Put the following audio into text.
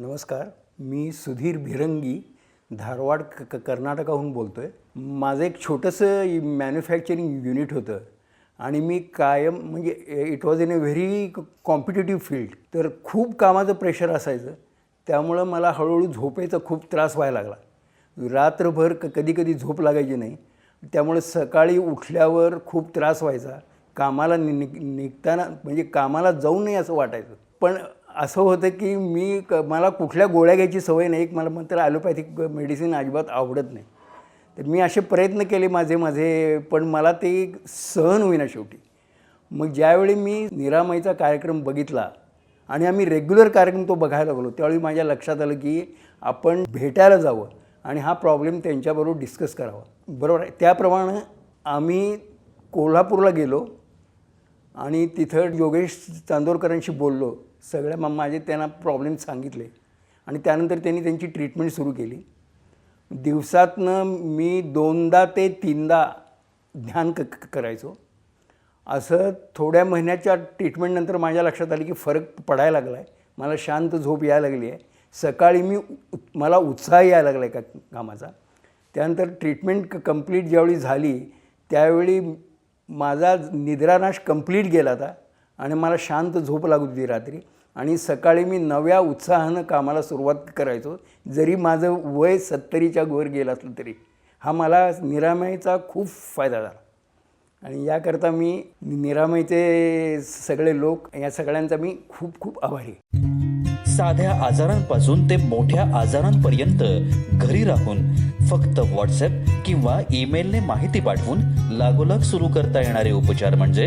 नमस्कार मी सुधीर भिरंगी धारवाड क क- कर्नाटकाहून बोलतो आहे माझं एक छोटंसं मॅन्युफॅक्चरिंग युनिट होतं आणि मी कायम म्हणजे it was in a very competitive field तर खूप कामाचं प्रेशर असायचं. त्यामुळं मला हळूहळू झोपेचा खूप त्रास व्हायला लागला. रात्रभर क कधी कधी झोप लागायची नाही. त्यामुळे सकाळी उठल्यावर खूप त्रास व्हायचा. कामाला नि निघताना म्हणजे कामाला जाऊ नये असं वाटायचं. पण असं होतं की मी क मला कुठल्या गोळ्या घ्यायची सवय नाही. एक मला म्हणतात ॲलोपॅथिक मेडिसिन अजिबात आवडत नाही. तर मी असे प्रयत्न केले माझे माझे पण मला ते सहन होईना शेवटी. मग ज्यावेळी मी निरामयचा कार्यक्रम बघितला आणि आम्ही रेग्युलर कार्यक्रम तो बघायला लागलो त्यावेळी माझ्या लक्षात आलं की आपण भेटायला जावं आणि हा प्रॉब्लेम त्यांच्याबरोबर डिस्कस करावा. बरोबर आहे? त्याप्रमाणे आम्ही कोल्हापूरला गेलो आणि तिथं योगेश चांदोरकरांशी बोललो. सगळ्या मग माझे त्यांना प्रॉब्लेम सांगितले. आणि त्यानंतर त्यांनी त्यांची ट्रीटमेंट सुरू केली. दिवसातनं मी दोनदा ते तीनदा ध्यान क करायचो. असं थोड्या महिन्याच्या ट्रीटमेंटनंतर माझ्या लक्षात आली की फरक पडायला लागला आहे मला शांत झोप यायला लागली आहे. सकाळी मी मला उत्साह यायला लागला आहे का कामाचा. त्यानंतर ट्रीटमेंट क कंप्लीट ज्यावेळी झाली त्यावेळी माझा निद्रानाश कंप्लीट गेला होता. आणि मला शांत झोप लागू होती रात्री. आणि सकाळी मी नव्या उत्साहानं कामाला सुरुवात करायचो. जरी माझं वय सत्तरीच्या वर गेलं असलं तरी हा मला निरामयचा खूप फायदा झाला. आणि याकरता मी निरामयचे सगळे लोक या सगळ्यांचा मी खूप खूप आभारी साध्या आजारांपासून ते मोठ्या आजारांपर्यंत घरी राहून फक्त व्हॉट्सअप किंवा ईमेलने माहिती पाठवून लागोलाग सुरू करता येणारे उपचार म्हणजे